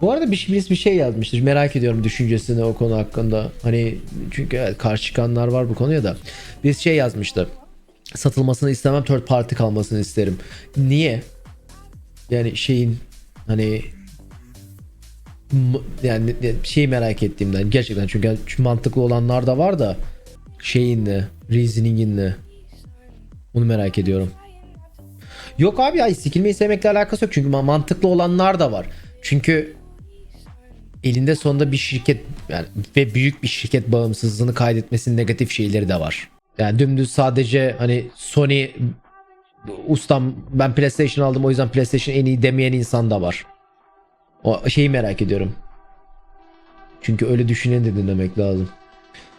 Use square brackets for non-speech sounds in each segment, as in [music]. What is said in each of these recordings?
Bu arada bir, birisi bir şey yazmıştır. Merak ediyorum düşüncesini o konu hakkında. Hani çünkü evet, karşı çıkanlar var bu konuya da. Bir şey yazmıştı. Satılmasını istemem third party kalmasını isterim. Niye? Yani şeyin hani yani şeyi merak ettiğimden gerçekten çünkü mantıklı olanlar da var da şeyin ne? Reasoning'in ne? Bunu merak ediyorum. Yok abi ya sikilmeyi sevmekle alakası yok. Çünkü ma- mantıklı olanlar da var. Çünkü elinde sonunda bir şirket yani ve büyük bir şirket bağımsızlığını kaydetmesinin negatif şeyleri de var. Yani dümdüz sadece hani Sony ustam ben PlayStation aldım o yüzden PlayStation en iyi demeyen insan da var. O şeyi merak ediyorum. Çünkü öyle düşünen de dinlemek lazım.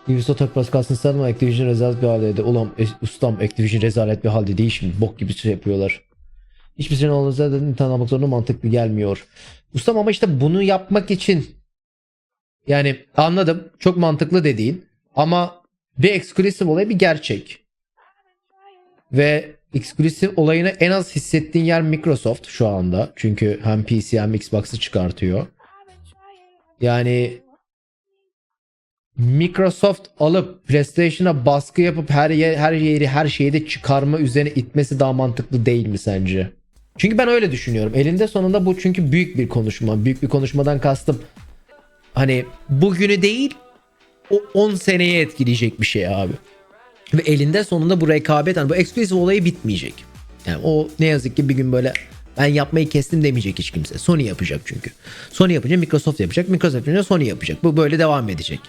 Ubisoft Top Plus kalsın ama Activision rezalet bir haldeydi. Ulan e, ustam Activision rezalet bir halde değil şimdi. Bok gibi şey yapıyorlar. Hiçbir şeyin olmasa da Nintendo almak zorunda mantıklı gelmiyor. Ustam ama işte bunu yapmak için yani anladım. Çok mantıklı dediğin ama bir exclusive olayı bir gerçek. Ve exclusive olayını en az hissettiğin yer Microsoft şu anda. Çünkü hem PC hem Xbox'ı çıkartıyor. Yani Microsoft alıp PlayStation'a baskı yapıp her yer, her yeri her şeyi de çıkarma üzerine itmesi daha mantıklı değil mi sence? Çünkü ben öyle düşünüyorum. Elinde sonunda bu çünkü büyük bir konuşma. Büyük bir konuşmadan kastım hani bugünü değil o 10 seneye etkileyecek bir şey abi. Ve elinde sonunda bu rekabet hani bu exclusive olayı bitmeyecek. Yani o ne yazık ki bir gün böyle ben yapmayı kestim demeyecek hiç kimse. Sony yapacak çünkü. Sony yapınca Microsoft yapacak. Microsoft yapınca Sony yapacak. Bu böyle devam edecek.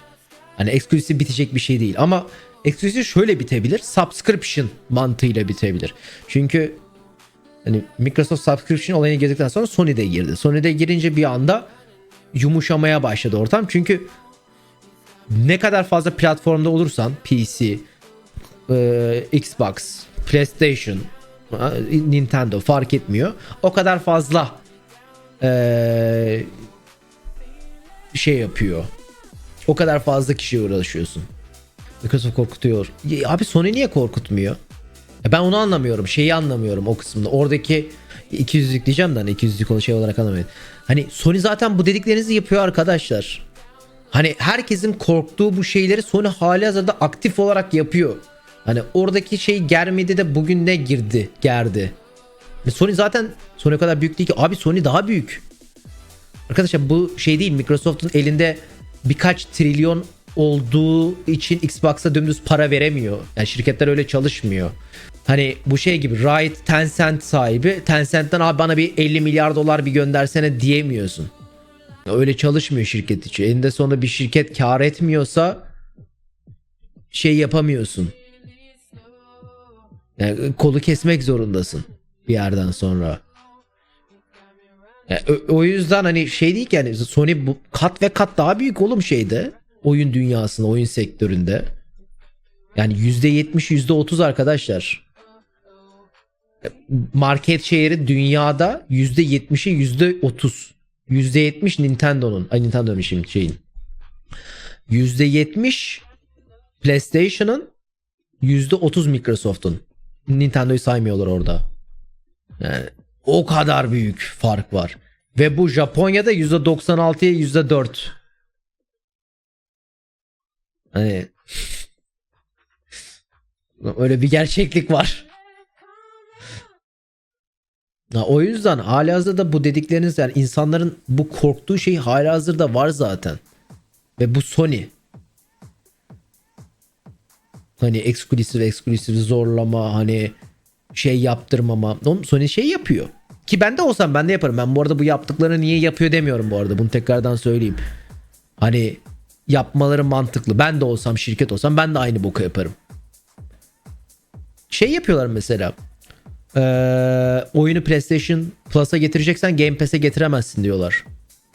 Hani exclusive bitecek bir şey değil. Ama exclusive şöyle bitebilir. Subscription mantığıyla bitebilir. Çünkü hani Microsoft subscription olayına girdikten sonra Sony de girdi. Sony de girince bir anda yumuşamaya başladı ortam. Çünkü ne kadar fazla platformda olursan PC, e, Xbox, PlayStation, Nintendo fark etmiyor. O kadar fazla e, şey yapıyor. O kadar fazla kişiye uğraşıyorsun. Microsoft korkutuyor. Ya abi Sony niye korkutmuyor? Ya Ben onu anlamıyorum. Şeyi anlamıyorum o kısmında. Oradaki 200'lük diyeceğim de hani 200'lük onu şey olarak anlamıyorum. Hani Sony zaten bu dediklerinizi yapıyor arkadaşlar. Hani herkesin korktuğu bu şeyleri Sony hali hazırda aktif olarak yapıyor. Hani oradaki şey germedi de bugün ne girdi gerdi. Sony zaten Sony kadar büyük değil ki. Abi Sony daha büyük. Arkadaşlar bu şey değil Microsoft'un elinde birkaç trilyon olduğu için Xbox'a dümdüz para veremiyor. Yani şirketler öyle çalışmıyor. Hani bu şey gibi Riot Tencent sahibi Tencent'ten abi bana bir 50 milyar dolar bir göndersene diyemiyorsun. Öyle çalışmıyor şirket içi. Elinde sonunda bir şirket kar etmiyorsa şey yapamıyorsun. Yani kolu kesmek zorundasın bir yerden sonra. Yani o yüzden hani şey değil ki yani Sony bu kat ve kat daha büyük oğlum şeyde. Oyun dünyasında, oyun sektöründe. Yani %70, %30 arkadaşlar. Market share'i dünyada %70'i %30. %70 Nintendo'nun. Ay Nintendo demişim şeyin. %70 PlayStation'ın %30 Microsoft'un. Nintendo'yu saymıyorlar orada. Yani o kadar büyük fark var. Ve bu Japonya'da %96'ya %4. Hani öyle bir gerçeklik var. O yüzden halihazırda bu dedikleriniz yani insanların bu korktuğu şey halihazırda var zaten. Ve bu Sony. Hani eksklusif eksklusif zorlama hani şey yaptırmama. Oğlum Sony şey yapıyor. Ki ben de olsam ben de yaparım. Ben bu arada bu yaptıklarını niye yapıyor demiyorum bu arada. Bunu tekrardan söyleyeyim. Hani yapmaları mantıklı. Ben de olsam şirket olsam ben de aynı boku yaparım. Şey yapıyorlar mesela. Ee, oyunu PlayStation Plus'a getireceksen Game Pass'e getiremezsin diyorlar.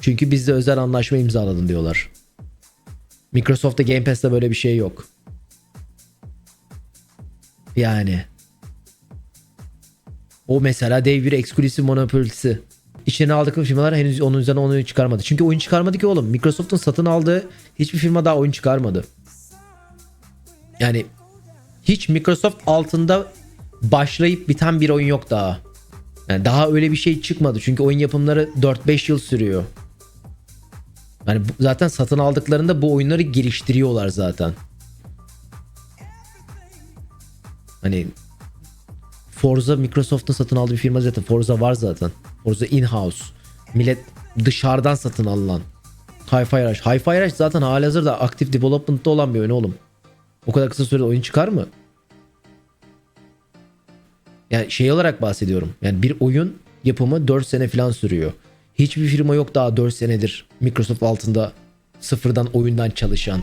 Çünkü bizde özel anlaşma imzaladın diyorlar. Microsoft'ta Game Pass'te böyle bir şey yok. Yani. O mesela dev bir eksklusif monopolisi. İçine aldıkları firmalar henüz onun üzerine oyun çıkarmadı. Çünkü oyun çıkarmadı ki oğlum. Microsoft'un satın aldığı hiçbir firma daha oyun çıkarmadı. Yani hiç Microsoft altında başlayıp biten bir oyun yok daha. Yani daha öyle bir şey çıkmadı. Çünkü oyun yapımları 4-5 yıl sürüyor. Yani zaten satın aldıklarında bu oyunları geliştiriyorlar zaten. Hani Forza Microsoft'un satın aldığı bir firma zaten. Forza var zaten. Forza in-house. Millet dışarıdan satın alınan. Hi-Fi Rush. Hi-Fi Rush zaten halihazırda aktif development'ta olan bir oyun oğlum. O kadar kısa sürede oyun çıkar mı? Yani şey olarak bahsediyorum. Yani bir oyun yapımı 4 sene falan sürüyor. Hiçbir firma yok daha 4 senedir Microsoft altında sıfırdan oyundan çalışan.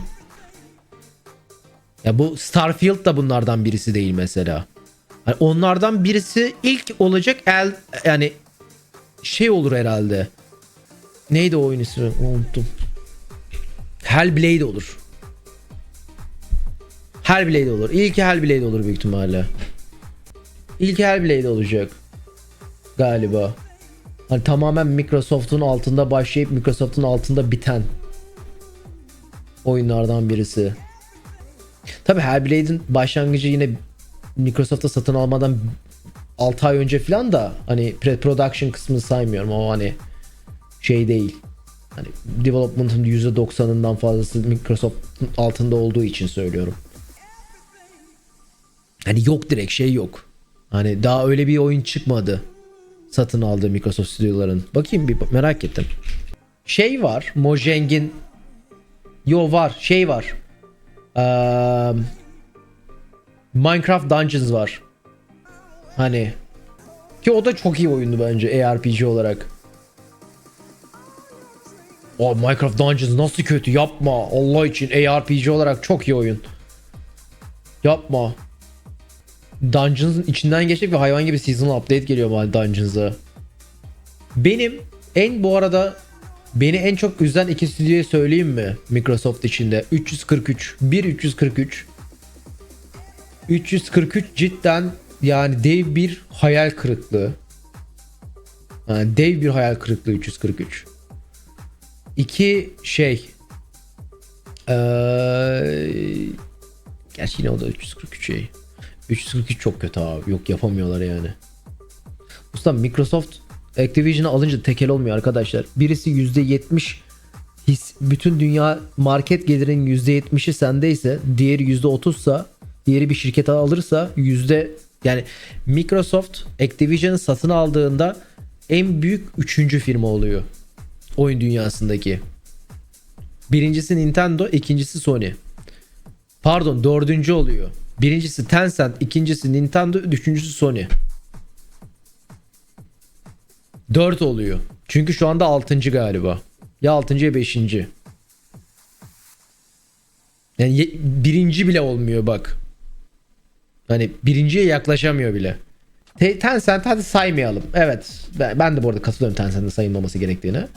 Ya bu Starfield da bunlardan birisi değil mesela. Hani onlardan birisi ilk olacak el yani şey olur herhalde. Neydi o oyun ismi? Unuttum. Hellblade olur. Hellblade olur. İlk Hellblade olur büyük ihtimalle. İlk Hellblade olacak. Galiba. Hani tamamen Microsoft'un altında başlayıp Microsoft'un altında biten oyunlardan birisi. Tabi Hellblade'in başlangıcı yine Microsoft'ta satın almadan 6 ay önce falan da hani pre-production kısmını saymıyorum ama hani şey değil. Hani development'ın %90'ından fazlası Microsoft'un altında olduğu için söylüyorum. Hani yok direkt şey yok. Hani daha öyle bir oyun çıkmadı. Satın aldığı Microsoft stüdyoların. Bakayım bir merak ettim. Şey var. Mojang'in Yo var. Şey var. Eee, Minecraft Dungeons var. Hani ki o da çok iyi oyundu bence ARPG olarak. O Minecraft Dungeons nasıl kötü yapma Allah için ARPG olarak çok iyi oyun. Yapma. Dungeons'ın içinden geçecek ve hayvan gibi seasonal update geliyor bana Dungeons'a. Benim en bu arada beni en çok üzen iki stüdyoyu söyleyeyim mi Microsoft içinde? 343, 1 343. 343 cidden yani dev bir hayal kırıklığı. Yani dev bir hayal kırıklığı 343. İki şey. Eee gerçi yine o da 343 şey. 343 çok kötü abi. Yok yapamıyorlar yani. Usta Microsoft Activision'ı alınca tekel olmuyor arkadaşlar. Birisi %70 his, bütün dünya market gelirinin %70'i sendeyse diğeri %30'sa diğeri bir şirket alırsa yüzde yani Microsoft Activision'ı satın aldığında en büyük üçüncü firma oluyor. Oyun dünyasındaki. Birincisi Nintendo, ikincisi Sony. Pardon dördüncü oluyor. Birincisi Tencent, ikincisi Nintendo, üçüncüsü Sony. 4 oluyor. Çünkü şu anda 6. galiba. Ya 6. ya 5. Yani birinci bile olmuyor bak. Hani birinciye yaklaşamıyor bile. Te- Tencent hadi saymayalım. Evet. Ben, de bu arada katılıyorum Tencent'in sayılmaması gerektiğine.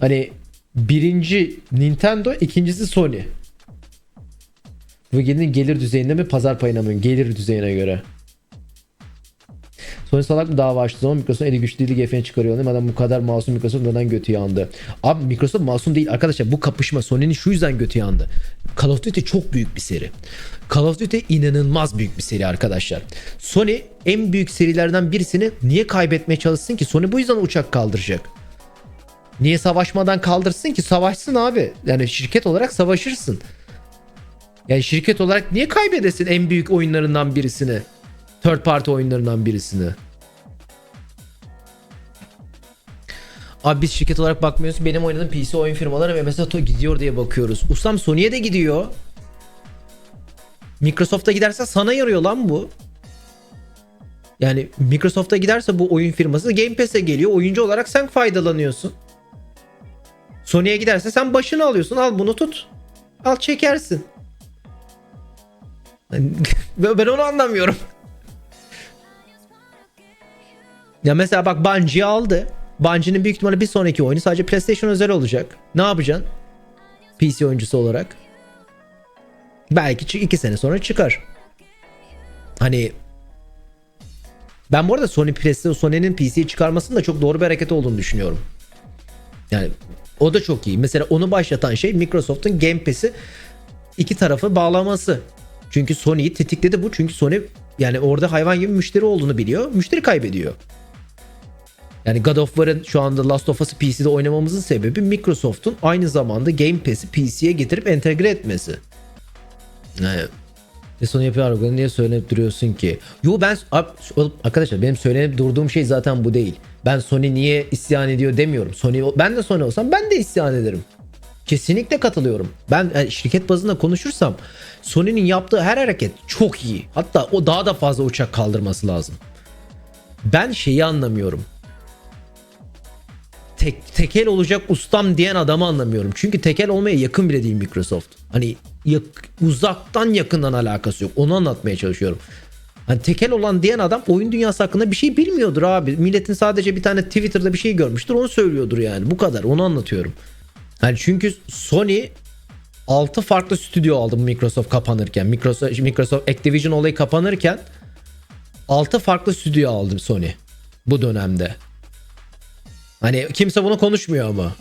Hani birinci Nintendo, ikincisi Sony. Bu gelir düzeyinde mi pazar payına mı? Gelir düzeyine göre. Sony salak mı dava açtı zaman Microsoft eli güçlü değil GF'ni çıkarıyor. Adam bu kadar masum Microsoft neden götü yandı? Abi Microsoft masum değil arkadaşlar bu kapışma Sony'nin şu yüzden götü yandı. Call of Duty çok büyük bir seri. Call of Duty inanılmaz büyük bir seri arkadaşlar. Sony en büyük serilerden birisini niye kaybetmeye çalışsın ki? Sony bu yüzden uçak kaldıracak. Niye savaşmadan kaldırsın ki? Savaşsın abi. Yani şirket olarak savaşırsın. Yani şirket olarak niye kaybedesin en büyük oyunlarından birisini? Third party oyunlarından birisini. Abi biz şirket olarak bakmıyoruz. Benim oynadığım PC oyun firmaları ve mesela to gidiyor diye bakıyoruz. Ustam Sony'ye de gidiyor. Microsoft'a giderse sana yarıyor lan bu. Yani Microsoft'a giderse bu oyun firması Game Pass'e geliyor. Oyuncu olarak sen faydalanıyorsun. Sony'ye giderse sen başını alıyorsun. Al bunu tut. Al çekersin. [laughs] ben onu anlamıyorum. [laughs] Ya mesela bak Bungie'yi aldı. Bungie'nin büyük ihtimalle bir sonraki oyunu sadece PlayStation özel olacak. Ne yapacaksın? PC oyuncusu olarak. Belki 2 sene sonra çıkar. Hani ben bu arada Sony PlayStation Sony'nin PC'yi çıkarmasının da çok doğru bir hareket olduğunu düşünüyorum. Yani o da çok iyi. Mesela onu başlatan şey Microsoft'un Game Pass'i iki tarafı bağlaması. Çünkü Sony'yi tetikledi bu. Çünkü Sony yani orada hayvan gibi müşteri olduğunu biliyor. Müşteri kaybediyor. Yani God of War'ın şu anda Last of Us'ı PC'de oynamamızın sebebi Microsoft'un aynı zamanda Game Pass'i PC'ye getirip entegre etmesi. Yani ve sonra yapıyor argonu niye söylenip duruyorsun ki? Yo ben arkadaşlar benim söylenip durduğum şey zaten bu değil. Ben Sony niye isyan ediyor demiyorum. Sony ben de Sony olsam ben de isyan ederim. Kesinlikle katılıyorum. Ben yani şirket bazında konuşursam Sony'nin yaptığı her hareket çok iyi. Hatta o daha da fazla uçak kaldırması lazım. Ben şeyi anlamıyorum. Tek, tekel olacak ustam diyen adamı anlamıyorum. Çünkü tekel olmaya yakın bile değil Microsoft. Hani yak- uzaktan yakından alakası yok. Onu anlatmaya çalışıyorum. Hani tekel olan diyen adam oyun dünyası hakkında bir şey bilmiyordur abi. Milletin sadece bir tane Twitter'da bir şey görmüştür onu söylüyordur yani. Bu kadar onu anlatıyorum. Yani çünkü Sony 6 farklı stüdyo aldı Microsoft kapanırken. Microsoft, Microsoft Activision olayı kapanırken 6 farklı stüdyo aldı Sony bu dönemde. Hani kimse bunu konuşmuyor ama.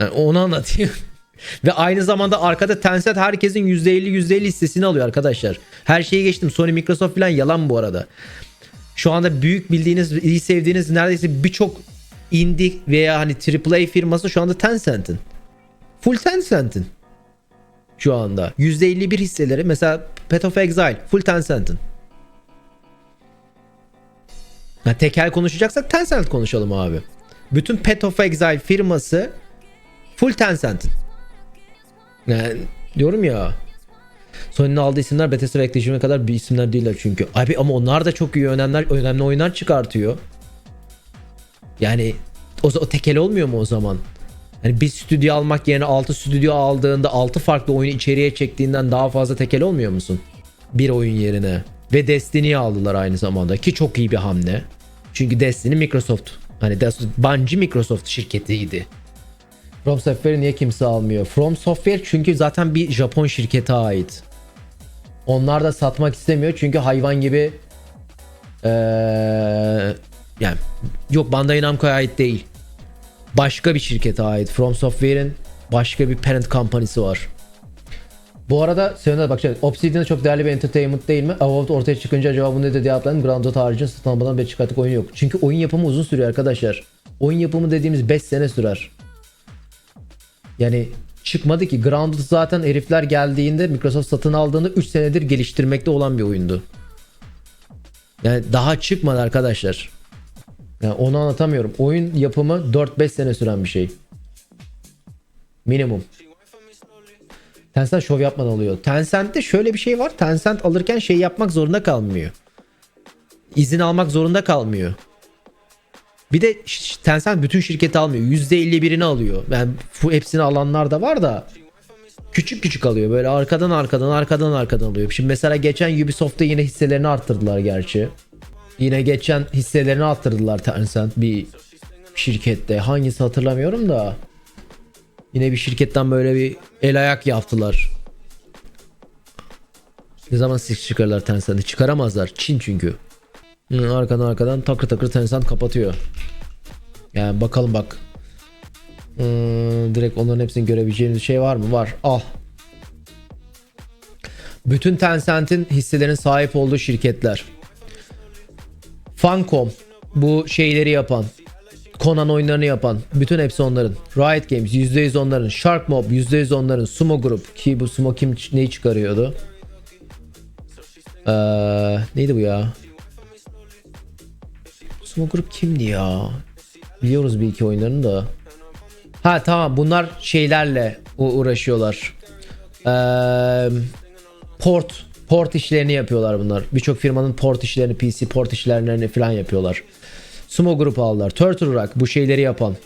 Yani onu anlatayım. [laughs] Ve aynı zamanda arkada Tencent herkesin %50 %50 hissesini alıyor arkadaşlar. Her şeyi geçtim. Sony Microsoft falan yalan bu arada. Şu anda büyük bildiğiniz, iyi sevdiğiniz neredeyse birçok indie veya hani AAA firması şu anda Tencent'in. Full Tencent'in. Şu anda. %51 hisseleri mesela Path of Exile full Tencent'in. Ya tekel konuşacaksak Tencent konuşalım abi. Bütün Path of Exile firması full Tencent'in. Yani diyorum ya. Sony'nin aldığı isimler Bethesda ve Activision'a kadar bir isimler değiller çünkü. Abi ama onlar da çok iyi önemli, önemli oyunlar çıkartıyor. Yani o, o tekel olmuyor mu o zaman? Hani bir stüdyo almak yerine 6 stüdyo aldığında 6 farklı oyunu içeriye çektiğinden daha fazla tekel olmuyor musun? Bir oyun yerine. Ve Destiny'yi aldılar aynı zamanda ki çok iyi bir hamle. Çünkü Destiny Microsoft. Hani Bungie Microsoft şirketiydi. From Software niye kimse almıyor? From Software çünkü zaten bir Japon şirkete ait. Onlar da satmak istemiyor çünkü hayvan gibi eee, yani yok Bandai Namco'ya ait değil. Başka bir şirkete ait. From Software'in başka bir parent company'si var. Bu arada Seven'e bak şöyle, Obsidian çok değerli bir entertainment değil mi? Avowed ortaya çıkınca acaba bu nedir diye atlayın. Grounded haricinde satın almadan bir çıkarttık oyun yok. Çünkü oyun yapımı uzun sürüyor arkadaşlar. Oyun yapımı dediğimiz 5 sene sürer. Yani çıkmadı ki. Grounded zaten herifler geldiğinde Microsoft satın aldığında 3 senedir geliştirmekte olan bir oyundu. Yani daha çıkmadı arkadaşlar. Yani onu anlatamıyorum. Oyun yapımı 4-5 sene süren bir şey. Minimum. Tencent şov yapmadan alıyor. Tencent'te şöyle bir şey var. Tencent alırken şey yapmak zorunda kalmıyor. İzin almak zorunda kalmıyor. Bir de Tencent bütün şirketi almıyor. %51'ini alıyor. Yani bu hepsini alanlar da var da küçük küçük alıyor. Böyle arkadan arkadan arkadan arkadan alıyor. Şimdi mesela geçen Ubisoft'ta yine hisselerini arttırdılar gerçi. Yine geçen hisselerini arttırdılar Tencent bir şirkette. Hangisi hatırlamıyorum da. Yine bir şirketten böyle bir el ayak yaptılar. Ne zaman siz çıkarırlar Tencent'i? Çıkaramazlar. Çin çünkü. Arkadan arkadan takır takır Tencent kapatıyor. Yani bakalım bak. Direkt onların hepsini görebileceğimiz şey var mı? Var. Al. Bütün Tencent'in hisselerin sahip olduğu şirketler. Funcom bu şeyleri yapan. Conan oyunlarını yapan. Bütün hepsi onların. Riot Games %100 onların. Shark Mob %100 onların. Sumo Group ki bu Sumo kim neyi çıkarıyordu? Ee, neydi bu ya? Sumo Group kimdi ya? Biliyoruz bir iki oyunlarını da. Ha tamam bunlar şeylerle uğraşıyorlar. Ee, port port işlerini yapıyorlar bunlar. Birçok firmanın port işlerini, PC port işlerini falan yapıyorlar. Sumo Group aldılar. Turtle Rock bu şeyleri yapan.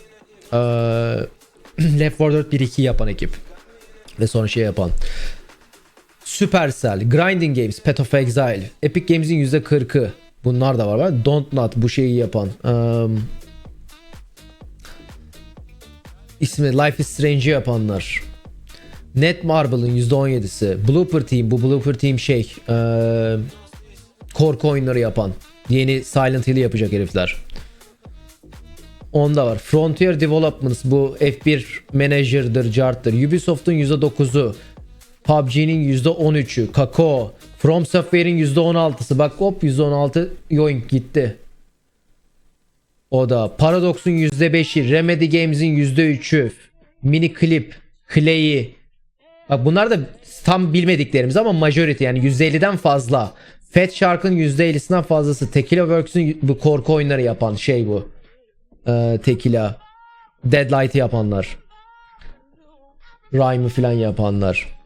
Ee, [clears throat] Left 4 Dead 1-2 yapan ekip. Ve sonra şey yapan. Supercell, Grinding Games, Path of Exile, Epic Games'in %40'ı. Bunlar da var. var. Don't Not bu şeyi yapan. Um, ismi Life is Strange'i yapanlar. Netmarble'ın %17'si. Blooper Team bu Blooper Team şey eee korku oyunları yapan. Yeni Silent Hill'i yapacak herifler. Onda var. Frontier Developments bu F1 Manager'dır, Jart'dır. Ubisoft'un %9'u. PUBG'nin %13'ü. Kakao. From Software'in %16'sı. Bak hop %16 yoink gitti. O da Paradox'un %5'i, Remedy Games'in %3'ü, Mini Clip, Clay'i. Bak bunlar da tam bilmediklerimiz ama majority yani %50'den fazla. Fat Shark'ın %50'sinden fazlası. Tequila Works'ün bu korku oyunları yapan şey bu. Ee, Tequila. Deadlight'ı yapanlar. Rhyme'ı falan yapanlar.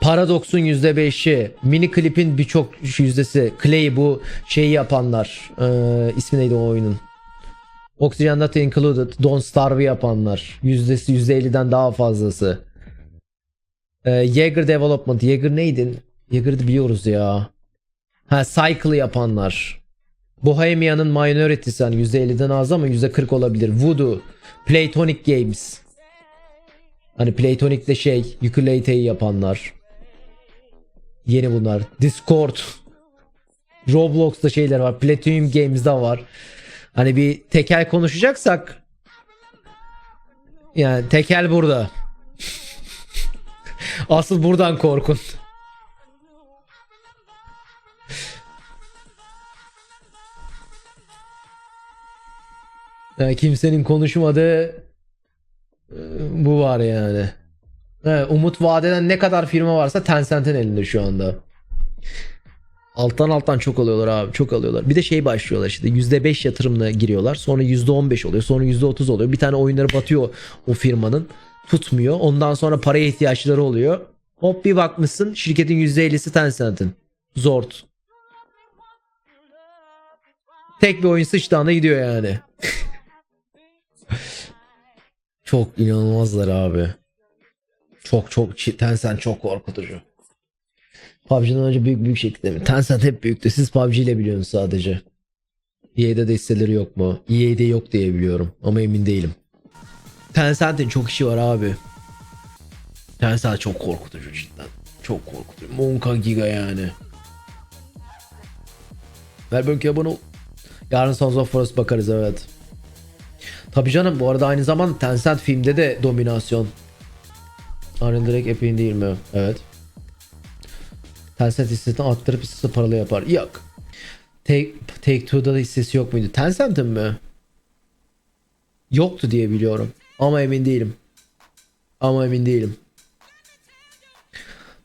Paradox'un %5'i, Mini Clip'in birçok yüzdesi, Clay bu şeyi yapanlar. Ee, ismi neydi o oyunun? Oxygen Not Included, Don't Starve'ı yapanlar. Yüzdesi %50'den daha fazlası. Ee, Jaeger Development, Jaeger neydi? Jaeger'ı biliyoruz ya. Ha Cycle'ı yapanlar. Bohemian'ın Minority'si hani %50'den az ama %40 olabilir. Voodoo, Playtonic Games. Hani Playtonic'te şey, ukulele'yi yapanlar. Yeni bunlar. Discord. Roblox'ta şeyler var. Platinum Games'de var. Hani bir tekel konuşacaksak yani tekel burada. [laughs] Asıl buradan korkun. Yani kimsenin konuşmadığı e, bu var yani. Evet, umut vadeden ne kadar firma varsa Tencent'in elinde şu anda. Alttan alttan çok alıyorlar abi çok alıyorlar. Bir de şey başlıyorlar işte %5 yatırımla giriyorlar. Sonra %15 oluyor. Sonra %30 oluyor. Bir tane oyunları batıyor o firmanın. Tutmuyor. Ondan sonra paraya ihtiyaçları oluyor. Hop bir bakmışsın şirketin %50'si Tencent'in. Zort. Tek bir oyun sıçtığında gidiyor yani. [laughs] çok inanılmazlar abi. Çok çok Tencent çok korkutucu. PUBG'den önce büyük büyük şekilde mi? Tencent hep büyüktü. Siz PUBG ile biliyorsunuz sadece. EA'de de hisseleri yok mu? EA'de yok diye biliyorum ama emin değilim. Tencent'in çok işi var abi. Tencent çok korkutucu cidden. Çok korkutucu. Monka Giga yani. Ver belki abone ol. Yarın Sons of Forest bakarız evet. Tabii canım bu arada aynı zaman Tencent filmde de dominasyon. Unreal direkt Epic'in değil mi? Evet. Tencent hissesini arttırıp hissesi paralı yapar. Yok. Take, Take Two'da da hissesi yok muydu? Tencent'in mi? Yoktu diye biliyorum. Ama emin değilim. Ama emin değilim.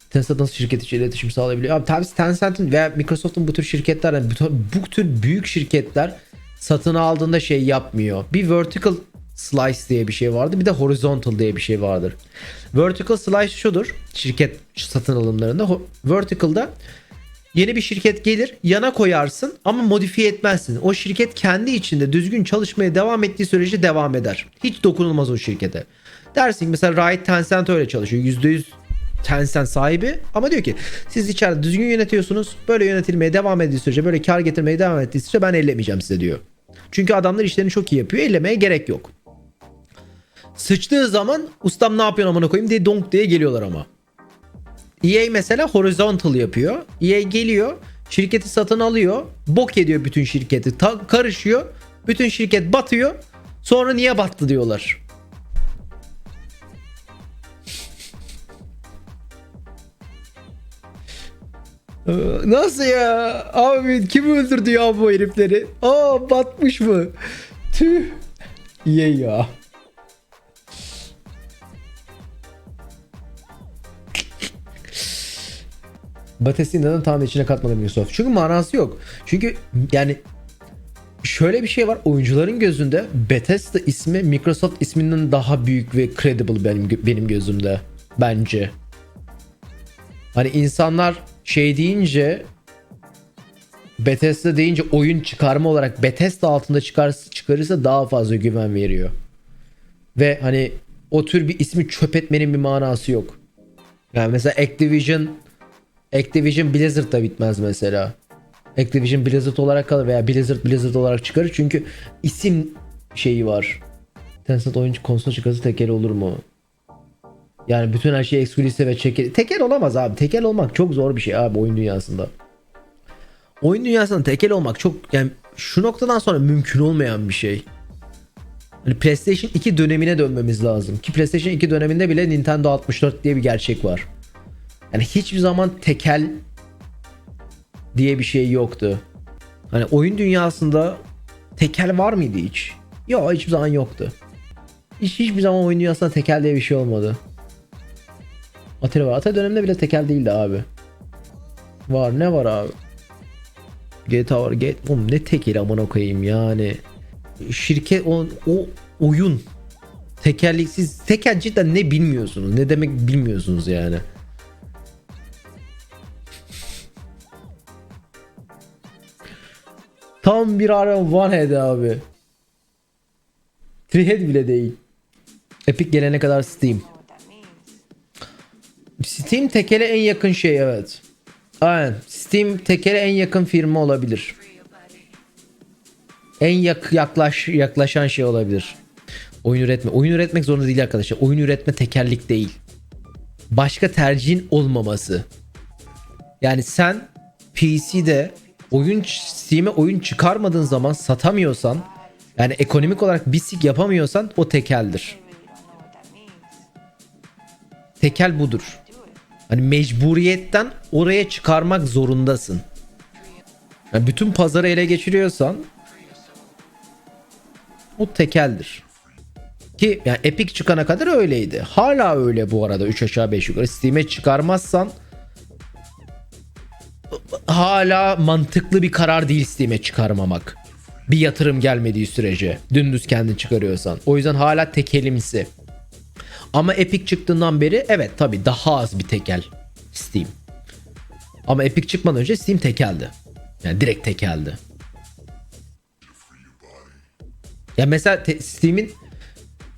Tencent nasıl şirket içi iletişim sağlayabiliyor? Abi tabii Tencent'in veya Microsoft'un bu tür şirketler yani bu, bu tür büyük şirketler satın aldığında şey yapmıyor. Bir vertical slice diye bir şey vardı. Bir de horizontal diye bir şey vardır. Vertical slice şudur. Şirket satın alımlarında. Vertical'da yeni bir şirket gelir yana koyarsın ama modifiye etmezsin. O şirket kendi içinde düzgün çalışmaya devam ettiği sürece devam eder. Hiç dokunulmaz o şirkete. Dersin mesela Riot Tencent öyle çalışıyor. %100 Tencent sahibi ama diyor ki siz içeride düzgün yönetiyorsunuz. Böyle yönetilmeye devam ettiği sürece böyle kar getirmeye devam ettiği sürece ben ellemeyeceğim size diyor. Çünkü adamlar işlerini çok iyi yapıyor. Ellemeye gerek yok. Sıçtığı zaman ustam ne yapıyorsun amına koyayım diye donk diye geliyorlar ama. EA mesela horizontal yapıyor. EA geliyor, şirketi satın alıyor, bok ediyor bütün şirketi, ta- karışıyor. Bütün şirket batıyor. Sonra niye battı diyorlar. Nasıl ya? Abi kim öldürdü ya bu herifleri? Aa batmış mı? Tüh. EA ya. Bethesda'yı neden tam içine katmadı Microsoft? Çünkü manası yok. Çünkü yani şöyle bir şey var. Oyuncuların gözünde Bethesda ismi Microsoft isminden daha büyük ve credible benim benim gözümde bence. Hani insanlar şey deyince Bethesda deyince oyun çıkarma olarak Bethesda altında çıkarsa, çıkarırsa daha fazla güven veriyor. Ve hani o tür bir ismi çöp etmenin bir manası yok. Yani mesela Activision Activision Blizzard da bitmez mesela. Activision Blizzard olarak kalır veya Blizzard Blizzard olarak çıkarır çünkü isim şeyi var. Tencent oyuncu konsol çıkarsa tekel olur mu? Yani bütün her şey eksklusif ve çekel. Tekel olamaz abi. Tekel olmak çok zor bir şey abi oyun dünyasında. Oyun dünyasında tekel olmak çok yani şu noktadan sonra mümkün olmayan bir şey. Hani PlayStation 2 dönemine dönmemiz lazım. Ki PlayStation 2 döneminde bile Nintendo 64 diye bir gerçek var. Yani hiçbir zaman tekel diye bir şey yoktu. Hani oyun dünyasında tekel var mıydı hiç? Yok hiçbir zaman yoktu. Hiç hiçbir zaman oyun dünyasında tekel diye bir şey olmadı. Atari var. Atari döneminde bile tekel değildi abi. Var ne var abi? GTA var. Get Oğlum ne tekeli amına koyayım yani. Şirket o, o oyun tekerleksiz tekel cidden ne bilmiyorsunuz. Ne demek bilmiyorsunuz yani. Tam bir ara one head abi. Three head bile değil. Epic gelene kadar Steam. Steam tekele en yakın şey evet. Aynen. Steam tekele en yakın firma olabilir. En yak yaklaş yaklaşan şey olabilir. Oyun üretme. Oyun üretmek zorunda değil arkadaşlar. Oyun üretme tekerlik değil. Başka tercihin olmaması. Yani sen PC'de oyun Steam'e oyun çıkarmadığın zaman satamıyorsan yani ekonomik olarak bir sik yapamıyorsan o tekeldir. Tekel budur. Hani mecburiyetten oraya çıkarmak zorundasın. Yani bütün pazarı ele geçiriyorsan o tekeldir. Ki yani Epic çıkana kadar öyleydi. Hala öyle bu arada 3 aşağı 5 yukarı. Steam'e çıkarmazsan hala mantıklı bir karar değil Steam'e çıkarmamak. Bir yatırım gelmediği sürece. Dümdüz kendin çıkarıyorsan. O yüzden hala tekelimsi. Ama Epic çıktığından beri evet tabi daha az bir tekel Steam. Ama Epic çıkmadan önce Steam tekeldi. Yani direkt tekeldi. Ya mesela te- Steam'in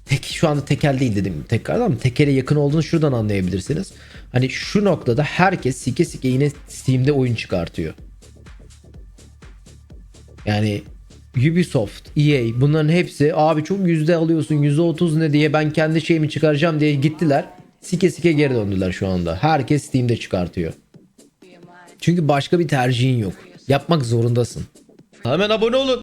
tek şu anda tekel değil dedim tekrardan ama tekele yakın olduğunu şuradan anlayabilirsiniz. Hani şu noktada herkes sike sike yine Steam'de oyun çıkartıyor. Yani Ubisoft, EA bunların hepsi abi çok yüzde alıyorsun yüzde otuz ne diye ben kendi şeyimi çıkaracağım diye gittiler. Sike sike geri döndüler şu anda. Herkes Steam'de çıkartıyor. Çünkü başka bir tercihin yok. Yapmak zorundasın. Hemen abone olun.